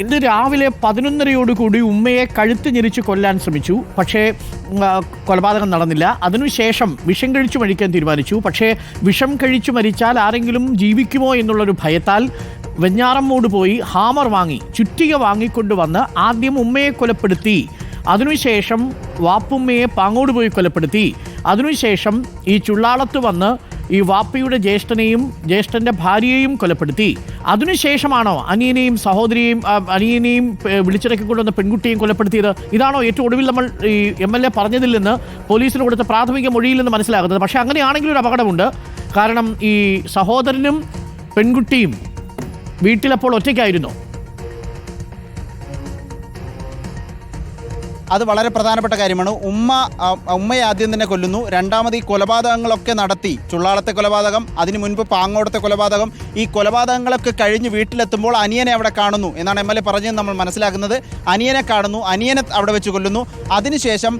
ഇന്ന് രാവിലെ പതിനൊന്നരയോടുകൂടി ഉമ്മയെ കഴുത്ത് ഞെരിച്ച് കൊല്ലാൻ ശ്രമിച്ചു. പക്ഷേ കൊലപാതകം നടന്നില്ല. അതിനുശേഷം വിഷം കഴിച്ചു മരിക്കാൻ തീരുമാനിച്ചു. പക്ഷേ വിഷം കഴിച്ചു മരിച്ചാൽ ആരെങ്കിലും ജീവിക്കുമോ എന്നുള്ളൊരു ഭയത്താൽ വെഞ്ഞാറമ്മോട് പോയി ഹാമർ വാങ്ങി ചുറ്റിക വാങ്ങിക്കൊണ്ടുവന്ന് ആദ്യം ഉമ്മയെ കൊലപ്പെടുത്തി അതിനുശേഷം വാപ്പുമ്മയെ പാങ്ങോട് പോയി കൊലപ്പെടുത്തി അതിനുശേഷം ഈ ചുള്ളാളത്ത് വന്ന് ഈ വാപ്പയുടെ ജ്യേഷ്ഠനെയും ജ്യേഷ്ഠന്റെ ഭാര്യയെയും കൊലപ്പെടുത്തി. അതിനുശേഷമാണോ അനിയനെയും സഹോദരിയെയും അനിയനെയും വിളിച്ചിറക്കി കൊണ്ടുവന്ന പെൺകുട്ടിയെയും കൊലപ്പെടുത്തിയത്? ഇതാണോ ഏറ്റവും ഒടുവിൽ നമ്മൾ ഈ എം എൽ എ പറഞ്ഞതിൽ നിന്ന് പോലീസിന് കൊടുത്ത പ്രാഥമിക മൊഴിയിൽ നിന്ന് മനസ്സിലാകുന്നത്. പക്ഷേ അങ്ങനെയാണെങ്കിൽ ഒരു അപകടമുണ്ട്. കാരണം ഈ സഹോദരനും പെൺകുട്ടിയും വീട്ടിലപ്പോൾ ഒറ്റയ്ക്കായിരുന്നു. അത് വളരെ പ്രധാനപ്പെട്ട കാര്യമാണ്. ഉമ്മ ഉമ്മയെ ആദ്യം തന്നെ കൊല്ലുന്നു. രണ്ടാമത് ഈ കൊലപാതകങ്ങളൊക്കെ നടത്തി. ചുള്ളാളത്തെ കൊലപാതകം അതിനു മുൻപ് പാങ്ങോടത്തെ കൊലപാതകം. ഈ കൊലപാതകങ്ങളൊക്കെ കഴിഞ്ഞ് വീട്ടിലെത്തുമ്പോൾ അനിയനെ അവിടെ കാണുന്നു എന്നാണ് എം എൽ എ പറഞ്ഞത് നമ്മൾ മനസ്സിലാക്കുന്നത്. അനിയനെ കാണുന്നു. അനിയനെ അവിടെ വെച്ച് കൊല്ലുന്നു. അതിനുശേഷം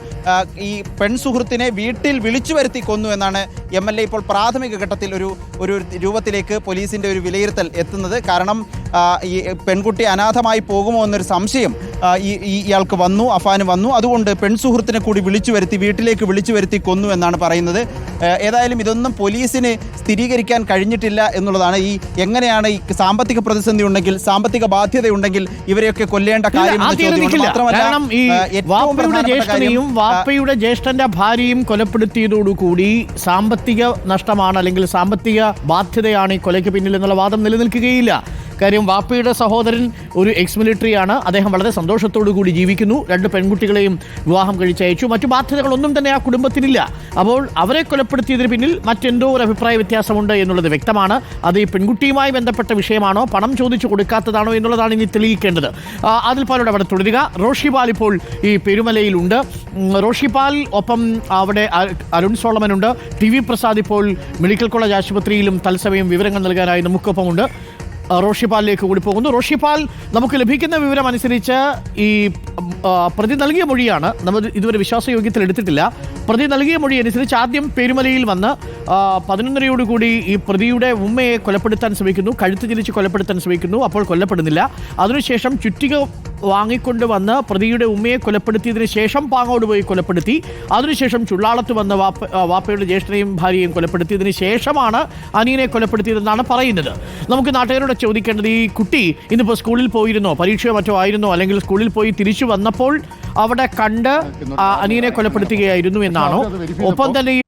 ഈ പെൺസുഹൃത്തിനെ വീട്ടിൽ വിളിച്ചു വരുത്തി കൊന്നു എന്നാണ് എം എൽ എ ഇപ്പോൾ പ്രാഥമിക ഘട്ടത്തിൽ ഒരു ഒരു രൂപത്തിലേക്ക് പോലീസിന്റെ ഒരു വിലയിരുത്തൽ എത്തുന്നത്. കാരണം ഈ പെൺകുട്ടി അനാഥമായി പോകുമോ എന്നൊരു സംശയം ഇയാൾക്ക് വന്നു അഫാന് വന്നു. അതുകൊണ്ട് പെൺസുഹൃത്തിനെ കൂടി വിളിച്ചു വരുത്തി വീട്ടിലേക്ക് വിളിച്ചു വരുത്തി കൊന്നു എന്നാണ് പറയുന്നത്. ഏതായാലും ഇതൊന്നും പോലീസിന് സ്ഥിരീകരിക്കാൻ കഴിഞ്ഞിട്ടില്ല എന്നുള്ളതാണ്. ഈ എങ്ങനെയാണ് ഈ സാമ്പത്തിക പ്രതിസന്ധി ഉണ്ടെങ്കിൽ സാമ്പത്തിക ബാധ്യതയുണ്ടെങ്കിൽ ഇവരെയൊക്കെ കൊല്ലേണ്ട കാര്യം വാപ്പയുടെ ജ്യേഷ്ഠനെയും വാപ്പയുടെ ജ്യേഷ്ഠന്റെ ഭാര്യയും കൊലപ്പെടുത്തിയതോടുകൂടി സാമ്പത്തിക നഷ്ടമാണ് അല്ലെങ്കിൽ സാമ്പത്തിക ബാധ്യതയാണ് ഈ കൊലയ്ക്ക് പിന്നിൽ എന്നുള്ള വാദം നിലനിൽക്കുകയില്ല. കാര്യം വാപ്പയുടെ സഹോദരൻ ഒരു എക്സ് മിലിറ്ററിയാണ് അദ്ദേഹം വളരെ സന്തോഷത്തോടു കൂടി ജീവിക്കുന്നു. രണ്ട് പെൺകുട്ടികളെയും വിവാഹം കഴിച്ചയച്ചു. മറ്റു ബാധ്യതകളൊന്നും തന്നെ ആ കുടുംബത്തിനില്ല. അപ്പോൾ അവരെ കൊലപ്പെടുത്തിയതിന് പിന്നിൽ മറ്റെന്തോ ഒരു അഭിപ്രായ വ്യത്യാസമുണ്ട് എന്നുള്ളത് വ്യക്തമാണ്. അത് ഈ പെൺകുട്ടിയുമായി ബന്ധപ്പെട്ട വിഷയമാണോ? പണം ചോദിച്ചു കൊടുക്കാത്തതാണോ എന്നുള്ളതാണ് ഇനി തെളിയിക്കേണ്ടത്. അതിൽ പാലോട് അവിടെ തുടരുക. റോഷിപാൽ ഇപ്പോൾ ഈ പെരുമലയിലുണ്ട്. റോഷിപാൽ ഒപ്പം അവിടെ അരുൺ സോളമനുണ്ട്. ടി വി പ്രസാദ് ഇപ്പോൾ മെഡിക്കൽ കോളേജ് ആശുപത്രിയിലും തത്സമയം വിവരങ്ങൾ നൽകാനായി നമുക്കൊപ്പമുണ്ട്. റോഷിപാലിലേക്ക് കൂടി പോകുന്നു റോഷിപാൽ നമുക്ക് ലഭിക്കുന്ന വിവരം അനുസരിച്ച് ഈ പ്രതി നൽകിയ മൊഴിയാണ്. നമ്മൾ ഇതുവരെ വിശ്വാസയോഗ്യത്തിൽ എടുത്തിട്ടില്ല. പ്രതി നൽകിയ മൊഴി അനുസരിച്ച് ആദ്യം പെരുമലയിൽ വന്ന് പതിനൊന്നരയോടുകൂടി ഈ പ്രതിയുടെ ഉമ്മയെ കൊലപ്പെടുത്താൻ ശ്രമിക്കുന്നു. കഴുത്ത് തിരിച്ച് കൊലപ്പെടുത്താൻ ശ്രമിക്കുന്നു. അപ്പോൾ കൊല്ലപ്പെടുന്നില്ല. അതിനുശേഷം ചുറ്റിക വാങ്ങിക്കൊണ്ട് വന്ന് പ്രതിയുടെ ഉമ്മയെ കൊലപ്പെടുത്തിയതിന് ശേഷം പാങ്ങോട് പോയി കൊലപ്പെടുത്തി. അതിനുശേഷം ചുള്ളാളത്ത് വന്ന വാപ്പ വാപ്പയുടെ ജ്യേഷ്ഠനെയും ഭാര്യയും കൊലപ്പെടുത്തിയതിന് ശേഷമാണ് അനിയനെ കൊലപ്പെടുത്തിയതെന്നാണ് പറയുന്നത്. നമുക്ക് നാട്ടുകാരോട് ചോദിക്കേണ്ടത് ഈ കുട്ടി ഇന്നിപ്പോൾ സ്കൂളിൽ പോയിരുന്നോ? പരീക്ഷയോ മറ്റോ ആയിരുന്നോ? അല്ലെങ്കിൽ സ്കൂളിൽ പോയി തിരിച്ചു വന്നപ്പോൾ അവിടെ കണ്ട് അനിയനെ കൊലപ്പെടുത്തുകയായിരുന്നു എന്നാണോ? ഒപ്പം തന്നെ